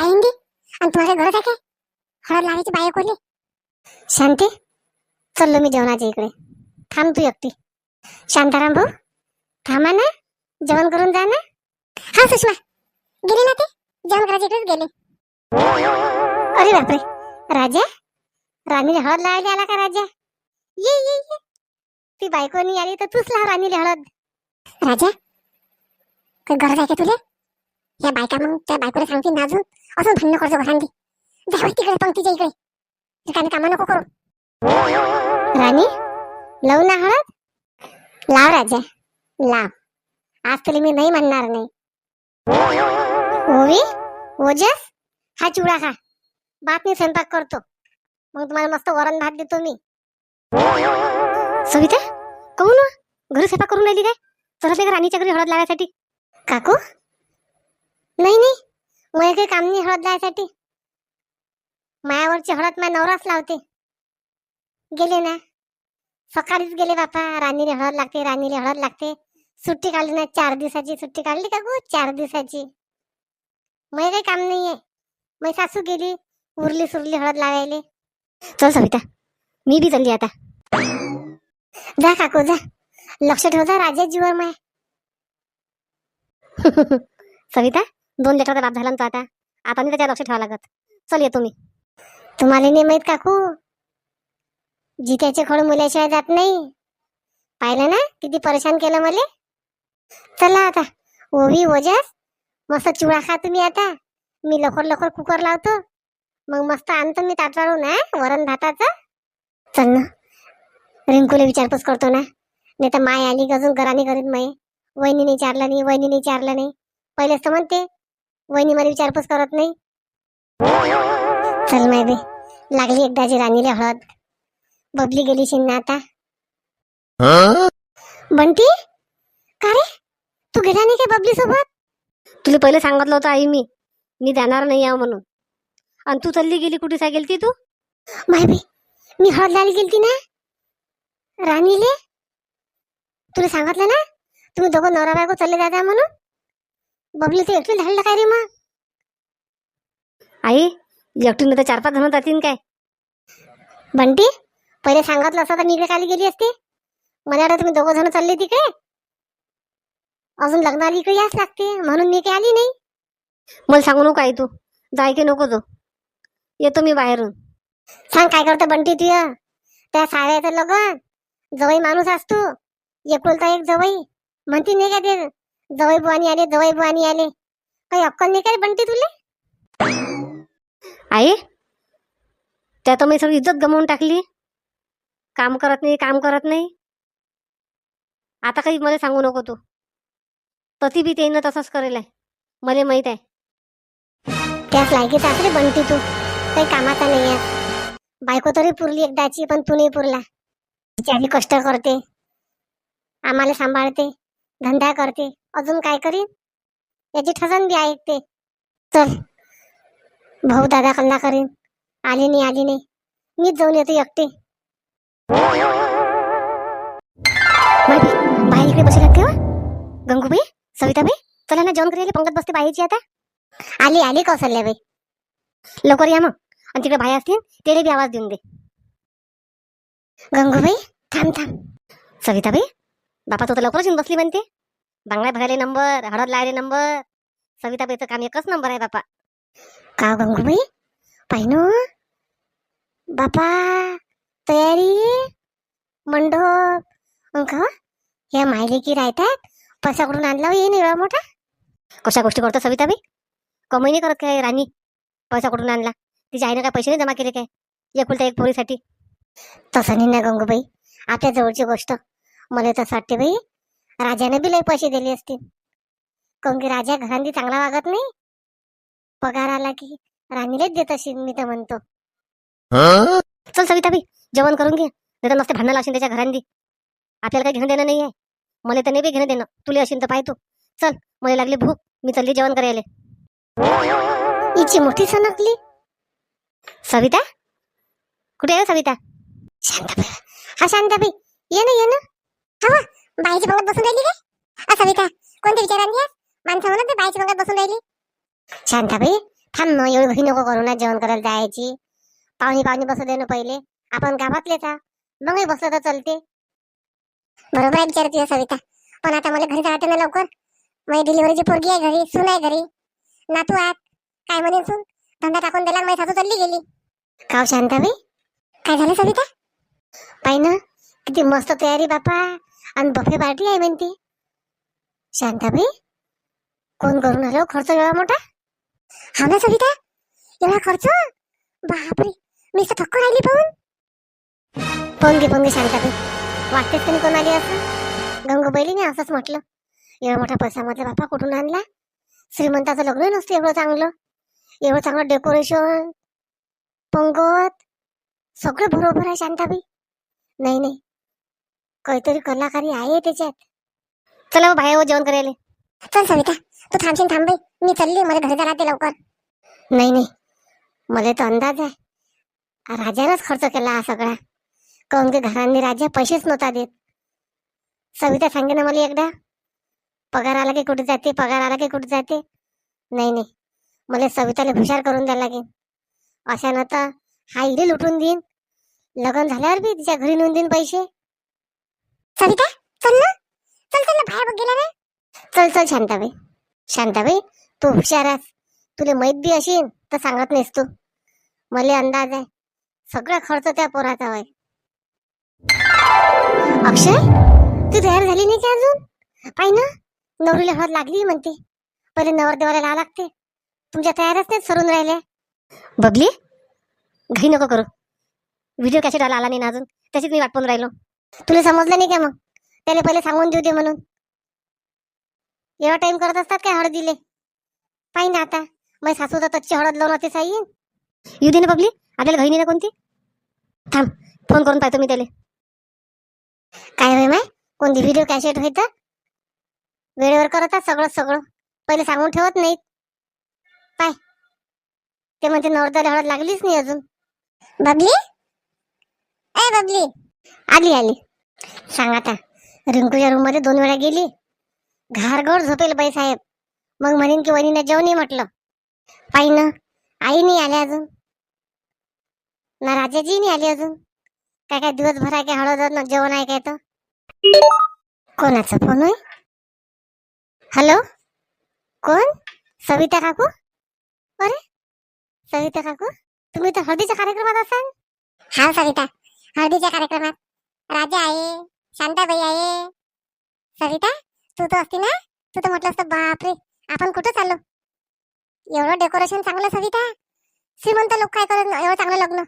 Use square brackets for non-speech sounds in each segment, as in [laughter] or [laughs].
बाईंदी आणि तुम्हाला गरज आहे काय हळद लावायची बाया कोणी शांती चललो मी जेवणाच्या इकडे थांब तू एकटी शांताराम भाऊ थांबा ना? जेवण करून जा ना हा सुषमा। गेली ना ते? जेवण करायच्या इकडेच गेले अरे बापरे राजा? राणीला हळद लावायला आला का राजा? ये ये ये। ती बायकोनी आली तर तूच लाव राणीला हळद राजा? काही गरज आहे का तुला या बायका मग त्या बायकोला सांगते नाजून असं भांडण करतो घरांनी जाऊ तिकडे पंक्तीच्या इकडे. रिकामी कामा नको करू. राणी लावू ना हळद? लाव राजा. लाव. आज तुला मी नाही म्हणणार नाही. ओवी ओजस हा चिवडा खा. बात मी स्वयंपाक करतो. मग तुम्हाला मस्त वरण भात देतो मी. सविता कहू ना घरी स्वयंपाक करून राहिली काय? चला का राणीच्या घरी हळद लावायसाठी? काकू? नाही नाही. मला काही काम नाही हळद लावायसाठी. मायावरची हळद माझ्या नवराच लावते. गेले ना. सकाळीच गेले बापा. राणीला हळद लागते राणीला हळद लागते. सुट्टी काढली ना चार दिवसाची सुट्टी काढली का गो? चार दिवसाची. मला काही काम नाहीये. मग सासू गेली उरली सुरली हळद लावायले. चल सविता मी बी चालली आता. जा काकू जा. लक्ष ठेव जा राजा जीवर माय. [laughs] सविता दोन लेटरचा बाप झाला ना तो आता. आता नाही त्याच्या लक्ष ठेवा लागत. चल येतो मी तुम्हाला नाही माहीत काकू जित्याचे खळ मुलाशिवाय जात नाही. पाहिलं ना किती परेशान केलं मला? चला आता. ओवी ओजस मस्त चिवडा खा तुम्ही आता. मी लवकर लवकर कुकर लावतो. मग मस्त आणतो मी ताट वाढून वरण भाताचं. चल ना. रिंकूला विचारपूस करतो ना. नाही तर माय आली गजून अजून घराने करीत माय. वहिनीने विचारलं नाही वहिनीने विचारलं नाही. पहिलेच तर म्हणते वहिनी मला विचारपूस करत नाही. चल माय बे लागली एकदाची राणीला हळद. बबली गेली शिन्ना आता. बंटी का रे? तू गेला नाही का बबली सोबत तुला पहिले सांगितलं होतं आई मी. मी जाणार नाही आहे म्हणून. आणि तू चालली गेली कुठे सा गेलती तू? माय बे मी हळद लायला गेलती ना? राणीले? तुला सांगितलं ना? तुम्ही दोघं नवरा बायको चालले जाता म्हणून? बबली ते एकटी धाडलं काय रे मग? आई एकटीने तर चार पाच जण जातील काय? बंटी पहिले सांगितलं असतं तर मी इकडे खाली गेली असते. मला वाटतं तुम्ही दोघं जण चालले तिकडे. अजून लग्नाला इकडे याच लागते म्हणून मी काही आली नाही. मला सांगू नको आई तू जाय की नको जो येतो मी बाहेरून. सांग काय करतो बंटी तू य? त्या साड्याचं लग्न जवळ माणूस असतो एकुलता एक जवई म्हणती नाही का ते जवळ बुवानी आले जवळ बुवानी आले. काही अक्कल नाही काय बंटी तुले? आई त्या तर मी सगळी इज्जत गमावून टाकली. काम करत नाही काम करत नाही. आता काही मला सांगू नको तू. तती बी त्यानं तसंच करेल आहे. मला माहीत आहे. त्याच लायकीच असले बनती तू. काही कामाचा नाही आहे. बायको तरी पुरली एकदाची पण तू नाही पुरला. बिचारी कष्ट करते. आम्हाला सांभाळते. धंदा करते. अजून काय करीन? याची ठरण बी आहे ऐकते चल भाऊ दादा कल्ला करीन. आली नाही आली नाही. मीच जाऊन येते एकटी. बाहेर इकडे बसले तेव्हा हो. गंगूबाई सविताबाई चला ना जेवण करायला पंगत बसते बाईची आता. आली आली कौशल्याबाई लवकर या मग. आणि तिकडे बाई असतील तेले बी आवाज देऊन दे. गंगूबाई थांब थांब. सविताबाई बापा तो तर लवकरच येऊन बसली म्हणते. बांगड्या भरायला नंबर हळद लायले नंबर. सविताबाईचं काम एकच नंबर आहे बापा. का गंगूबाई? पाहिनो. बापा तयारी? मंडप? अंक या मायले की राहतात. पैसा कुठून आणला हो येईन एवढा मोठा. कशा गोष्टी करतो सविताबाई कमाई नाही करत काय राणी? पैसा कुठून आणला. तिच्या आईने काय पैसे नाही जमा केले काय? एकुलता एक पोरीसाठी. तसं नाही ना गंगूबाई. आपल्या जवळची गोष्ट. मला तसं वाटते बाई राजाने बी लय पैसे दिले असतील. काऊन की राजा घरांनी चांगला वागत नाही? पगार आला की राणीलाच देत असेल मी तर म्हणतो. चल सविताबाई जेवण करून घे. नाही तर मस्त भांडण लावशील त्याच्या घरांनी. आपल्याला काही घेणं देणं नाही आहे मला तर नाही बी घेणं देणं. तुला असेल तर पाय तू. चल मला लागली भूक. मी चालली जेवण करायला. हिची मोठी सनकली. सविता? कुठे आहे हो सविता? शांताबाई. हा शांताबाई. ये ना ये ना. हवा बाईच्या पंगत बसून राहिली काय अ सविता कोणत्या विचारांनी? माणसं म्हणत बाईच्या पंगत बसून राहिली. शांताबाई थांब ना एवढी घाई नको करू ना जेवण करायला जायची. पाहुणी पाहुणी बसू दे ना पहिले. आपण गावातलेच हा मग बसलं तर चालते. बरोबर आहे विचार तुझ्या सविता. पण आता मला घरी जायचं ना लवकर. माझी डिलिव्हरीची पोरगी आहे घरी सून आहे घरी. नातू आत. काय म्हणे सून? धंदा टाकून दिला माझी सासू चालली गेली. काव शांताबाई? काय झालं सविता? पाय ना किती मस्त तयारी बापा. आणि बफे पार्टी आहे म्हणते. शांताबाई कोण करून आलो? खर्च एवढा मोठा? हा ना सविता? एवढा खर्च? बापरे मी तर थक्क राहिली पाहून. फोन घे फोन घे शांताबाई वाटतेच का कोण आली असं? गंगूबाईने असंच म्हटलं. एवढा मोठा पैसा म्हटलं बापा कुठून आणला? श्रीमंताचं लग्न नसतं एवढं चांगलं. एवढं चांगलं डेकोरेशन पंगत सगळं बरोबर आहे शांताबाई. नाही नाही काहीतरी कलाकारी आहे त्याच्यात. चला बाहेर हो जेवण करायला. चल सविता तू थांबशील थांब बाई. मी चालली मला घरी राहते लवकर. नाही नाही. मला तर अंदाज आहे. राजानंच खर्च केला हा सगळा. काऊन की घरांनी राजा पैसेच नव्हता देत. सविता सांगे ना मला एकदा. पगार आला की कुठे जाते पगार आला की कुठे जाते? नाही नाही. मला सविताला हुशार करून द्यायला लागेल. अशानं तर हा इले लुटून देईन. लग्न झाल्यावर बी तिच्या घरी नेऊन देईन पैसे. सविता चल ना. चल चल ना बाहेर बघ गेला ना चल चल शांताबाई. शांताबाई तू हुशार आहेस. तुला माहीत बी असेल तर सांगत नाहीस तू. मला अंदाज आहे. सगळा खर्च त्या पोराचा होय. अक्षय तू तयार झाली नाही का अजून? पाय ना नवरीला हळद लागली म्हणते. पहिले नवरदेवाला लावा लागते. तुमच्या तयारच नाही सरून राहिले. बबली घाई नको करू. व्हिडिओ कॅसेट आला नाही ना अजून. त्याचीच मी वाटपून राहिलो. तुला समजलं नाही का मग? त्याला पहिले सांगून देऊ दे म्हणून. एवढा टाइम करत असतात काय हळदीले? पाहिजे ना आता. मग सासू तर तच्ची हळद लावून होते साई. येऊ दे ना बघली आपल्याला घाई ना कोणती? थांब. फोन करून पाहतो मी त्याला. काय होय माय? कोणती व्हिडिओ कॅसेट होय तर? वेळेवर करतात सगळं सगळं. पहिले सांगून ठेवत नाहीत. पाय. ते म्हणते नवरदाला हळद लागलीच नाही अजून. बबली? ए बबली! आली आली. सांग आता रिंकूच्या रूममध्ये दोन वेळा गेली. घारघर झोपेल बाई साहेब. मग म्हणेन की वहिनीने जेवणी म्हटलं. पायी ना आई नाही आली अजून. ना राजाजी नाही आली अजून. काय काय दिवसभर आहे काय हळद ना जेवण आहे काय तर. कोणाचा फोन आहे? हॅलो कोण? सविता काकू? अरे सविता काकू? तुम्ही तर हळदीच्या कार्यक्रमात असाल. हा सविता. हळदीच्या कार्यक्रमात. राजा आहे शांताबाई आहे. सविता तू तर असती ना? तू तर म्हटलं असतं बापरे आपण कुठं चाललो? एवढं डेकोरेशन चांगलं सविता श्रीमंत लोक काय करत एवढं चांगलं लग्न.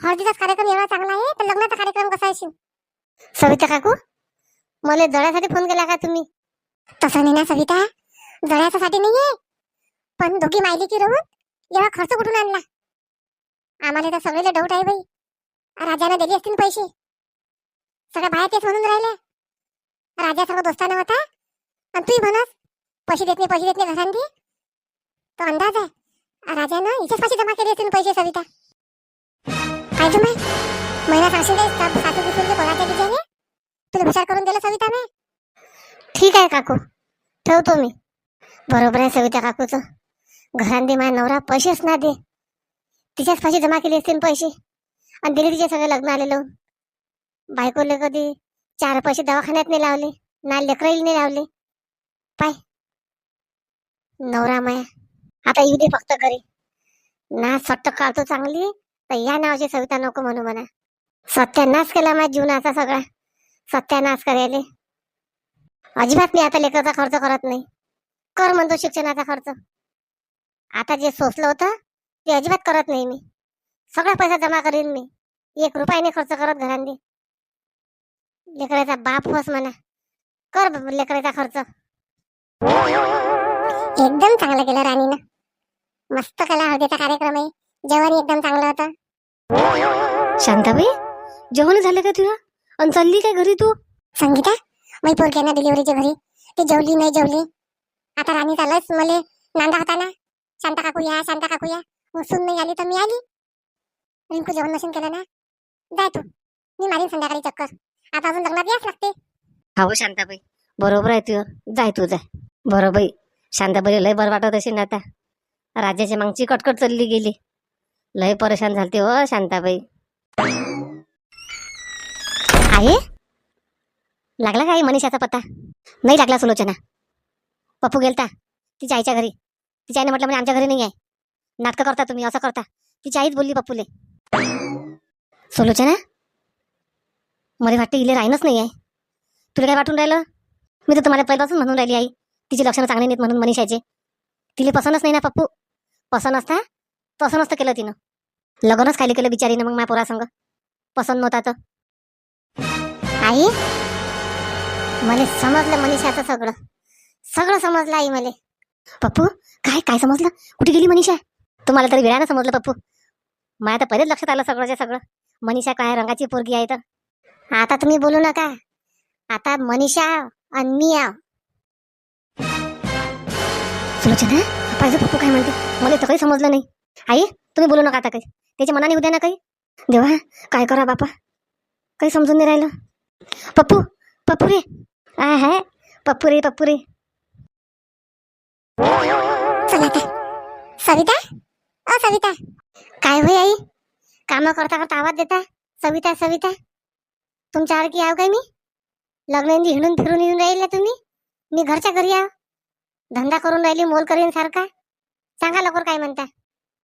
हळदीचाच कार्यक्रम एवढा चांगला आहे तर लग्नाचा कार्यक्रम कसा असेल सविता काकू मला जळ्यासाठी फोन केला का तुम्ही? तसं नाही ना सविता जळ्यासाठी नाहीये. पण दोघी माहिली की राहून एवढा खर्च कुठून आणला? आम्हाला तर सगळेला डाऊट आहे बाई. राजाने दिले असतील पैसे. सगळं बाया तेच म्हणून राहिले. राजा सगळं दोस्ताना होता. आणि तू म्हणस पैसे देत नाही पैसे देत नाही घरांनी तो अंदाज आहे. राजानं हिच्याच पैसे जमा केले असतील पैसे सविता. काय तुम्ही महिना सांगशील काय सासू दिसून म्हणजे कोणाच्या दिशेने तुला विचार करून दिला सविता मी ठीक आहे काकू. ठेवतो मी. बरोबर आहे सविता काकूचं. घरांनी माझ्या नवरा पैसेच ना दे. तिच्याच पैसे जमा केले असतील पैसे. आणि दिले तिचे सगळे लग्न आलेलो. बायकोले कधी चार पैसे दवाखान्यात नाही लावले ना लेकराईल नाही लावले. पाय. नवरा माया. आता येऊ दे फक्त घरी. ना सट्ट काढतो चांगली तर या नावाची सविता नको म्हणू म्हणा सत्यानाश केला माझ्या जीवनाचा सगळा. सत्यानाश करायले अजिबात मी आता लेकराचा खर्च करत नाही. कर म्हणतो शिक्षणाचा खर्च. आता जे सोचलं होतं ते अजिबात करत नाही मी. सगळा पैसा जमा करीन मी. एक रुपयाने खर्च करत घरांनी. लेकराचा बाप होस म्हणा. कर ब- लेकराचा खर्च. एकदम चांगलं केलं राणीनं. मस्त केला हळदीचा कार्यक्रम आहे. जेवण एकदम चांगलं होतं. शांताबाई जेवण झालं का तुझं आणि चालली काय घरी तू? संगीता मी पोरक्यांना डिलिव्हरीच्या घरी. ती जेवली नाही जेवली. आता राणी चालच मले नांदा होता ना शांता काकू या शांता काकू या. मग सून नाही आली तर मी आली. रिंकू जेवण नसेल केलं ना? जाय तू. मी मारीन संध्याकाळी चक्कर. आता अजून लग्नात याच लागते. हो शांताबाई. बरोबर आहे तुझं. जाय तू जाय. बरोबर शांताबाई लय बरं वाटत असेल ना आता. राज्याची मागची कटकट चालली गेली. लय परेशान झालते हो शांताबाई. आहे? लागला काय मनीषाचा पत्ता? नाही लागला सुलोचना. पप्पू गेलता. तिच्या आईच्या घरी. तिच्या आईने म्हटलं म्हणजे आमच्या घरी नाही आहे. नाटकं करता तुम्ही असं करता. तिची आईच बोलली पप्पूले. सोलोचना मला वाटतं इले राहीनच नाही आहे तुला काय वाटून राहिलं? मी तर तुम्हाला पहिल्यापासून म्हणून राहिली आई. तिचे लक्षणं चांगले नाहीत म्हणून मनीषाचे. तिला पसंतच नाही ना पप्पू? पसंत असता तसं नसतं केलं तिनं. लग्नच खाली केलं बिचारीनं मग माझ्या पोरासंग पसंत नव्हता तर आई? मला समजलं मनीषाचं सगळं. सगळं समजलं आई मला. पप्पू काय काय समजलं? कुठे गेली मनीषा? तुम्हाला तरी वेळानं समजलं पप्पू. मला तर पहिलेच लक्षात आलं सगळंच्या सगळं? मनीषा काय रंगाची पोरगी आहे तर? आता तुम्ही बोलू नका. आता मनीषा आणि मी आव सुलोचना पाहिजे पप्पू काय म्हणते? मला तर काही समजलं नाही. आई तुम्ही बोलू नका आता काही. त्याच्या मनाने उद्या ना काही? देवा काय करा बापा? काही समजून नाही राहिलं. पप्पू पप्पू रे. आ है. पप्पू रे पप्पू रे. चला सविता? अ सविता. काय होय आई? काम करता करता आवाज देता. सविता सविता. तुमच्या की आव काय मी? लग्न हिंडून फिरून येऊन राहिला तुम्ही? मी घरच्या घरी आव धंदा करून राहिली मोल करीन सारखा. सांगा लवकर काय म्हणता.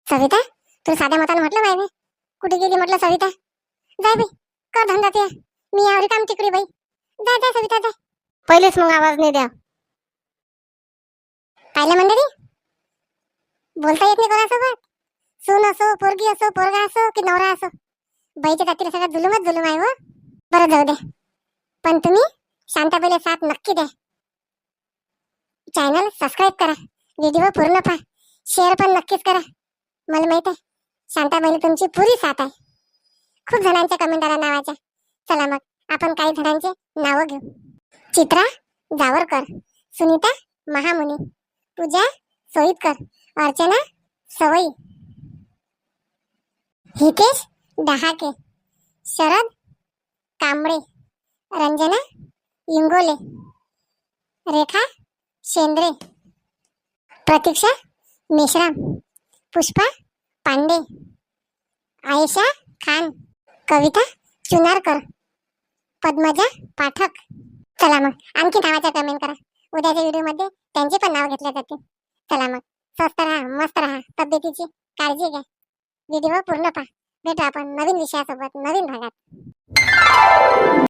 सविता तू साध्या मतानं म्हटलं बाई कुठे गेली म्हटलं सविता? जाय बाई कर धंदा ते मी यावरी काम तिकडे बाई. जाय जाय सविता जाय. पहिलेच मग आवाज नाही द्या. पाहिलं मंडळी? बोलता येत नाही कोणासोबत? सून असो पोरगी असो पोरगा असो की नवरा असो. बाईच्या जातीला सगळा जुलूमच जुलूम आहे व बरं जाऊ द्या पण तुम्ही शांताबाईला साथ नक्की द्या. चॅनल सबस्क्राईब करा. व्हिडिओ पूर्ण पहा. शेअर पण नक्कीच करा. मला माहीत आहे शांताबाईला तुमची पुरी साथ आहे. खूप जणांच्या कमेंट आल्या नावाच्या. चला मग आपण काही जणांचे नावं घेऊ. चित्रा जावरकर सुनीता महामुनी पूजा सोईतकर अर्चना सवई. हितेश डहाके शरद कांबळे रंजना इंगोले रेखा शेंद्रे प्रतीक्षा मेश्राम पुष्पा पांडे आयशा खान कविता चुनारकर पद्मजा पाठक. चला मग आणखी नावाच्या कमेंट करा. उद्याच्या व्हिडिओमध्ये त्यांचे पण नाव घेतले जाते चला मग स्वस्त राहा मस्त राहा. तब्येतीची काळजी घ्या. व्हिडिओ पूर्ण पहा. भेटू आपण नवीन विषयासोबत नवीन भागात.